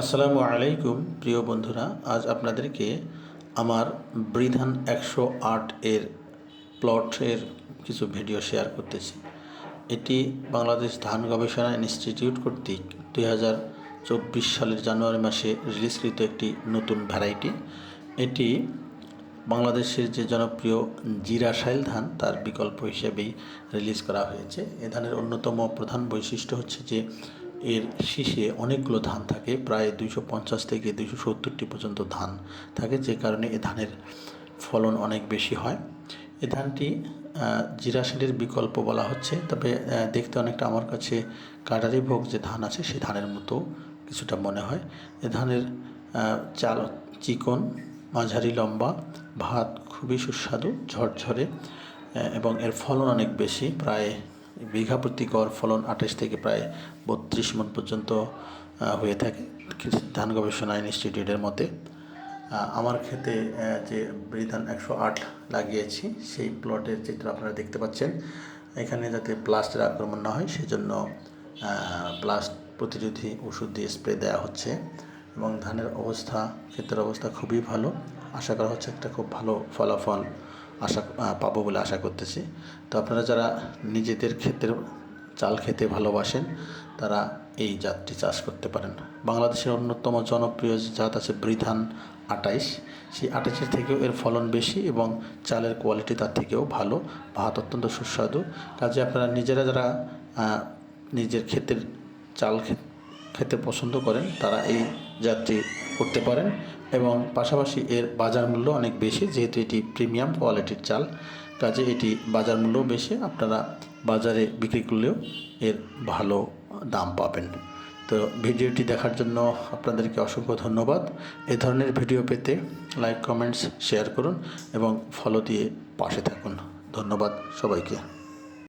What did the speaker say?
আসসালামু আলাইকুম, প্রিয় বন্ধুরা। আজ আপনাদেরকে আমার বৃধান একশো আট এর প্লটের কিছু ভিডিও শেয়ার করতেছি। এটি বাংলাদেশ ধান গবেষণা ইনস্টিটিউট কর্তৃক দুই হাজার চব্বিশ সালের জানুয়ারি মাসে রিলিজকৃত একটি নতুন ভ্যারাইটি। এটি বাংলাদেশের যে জনপ্রিয় জিরাশাইল ধান, তার বিকল্প হিসেবেই রিলিজ করা হয়েছে। এ ধানের অন্যতম প্রধান বৈশিষ্ট্য হচ্ছে যে এর শীষে অনেকগুলো ধান থাকে প্রায় দুইশো পঞ্চাশ থেকে দুইশো সত্তরটি পর্যন্ত ধান থাকে যে কারণে এ ধানের ফলন অনেক বেশি হয়। এ ধানটি আহ, জিরাশাইলের বিকল্প বলা হচ্ছে তবে দেখতে অনেকটা আমার কাছে কাটারি ভোগ যে ধান আছে সে ধানের মতো কিছুটা মনে হয়। এ ধানের চাল চিকন মাঝারি লম্বা ভাত খুবই সুস্বাদু ঝরঝরে এবং এর ফলন অনেক বেশি প্রায় বিঘা প্রতি গড় ফলন আঠাশ থেকে প্রায় বত্রিশ মন পর্যন্ত হয়ে থাকে। ধান গবেষণা ইনস্টিটিউটের মতে আমার ক্ষেতে যে বৃধান একশো আট লাগিয়েছি, সেই প্লটের চিত্র আপনারা দেখতে পাচ্ছেন। এখানে যাতে প্লাস্টের আক্রমণ না হয়, সেজন্য প্লাস্ট প্রতিরোধী ওষুধ দিয়ে স্প্রে দেওয়া হচ্ছে এবং ধানের অবস্থা, ক্ষেতের অবস্থা খুবই ভালো। আশা করা হচ্ছে একটা খুব ভালো ফলাফল আশা পাবো বলে আশা করতেছি। তো আপনারা যারা নিজেদের ক্ষেতের চাল খেতে ভালোবাসেন, তারা এই জাতটি চাষ করতে পারেন। বাংলাদেশের অন্যতম জনপ্রিয় জাত আছে বৃধান আটাইশ। সেই আটাইশের থেকেও এর ফলন বেশি এবং চালের কোয়ালিটি তার থেকেও ভালো। ভাত অত্যন্ত সুস্বাদু। কাজে আপনারা নিজেরা যারা নিজের ক্ষেতের চাল খেতে পছন্দ করেন, তারা এই জাতটি করতে পারেন। এবং পাশাপাশি এর বাজার মূল্য অনেক বেশি, যেহেতু এটি প্রিমিয়াম কোয়ালিটির চাল, কাজে এটি বাজার মূল্যও বেশি, আপনারা বাজারে বিক্রি করলেও এর ভালো দাম পাবেন। তো ভিডিওটি দেখার জন্য আপনাদেরকে অসংখ্য ধন্যবাদ। এ ধরনের ভিডিও পেতে লাইক, কমেন্টস, শেয়ার করুন এবং ফলো দিয়ে পাশে থাকুন। ধন্যবাদ সবাইকে।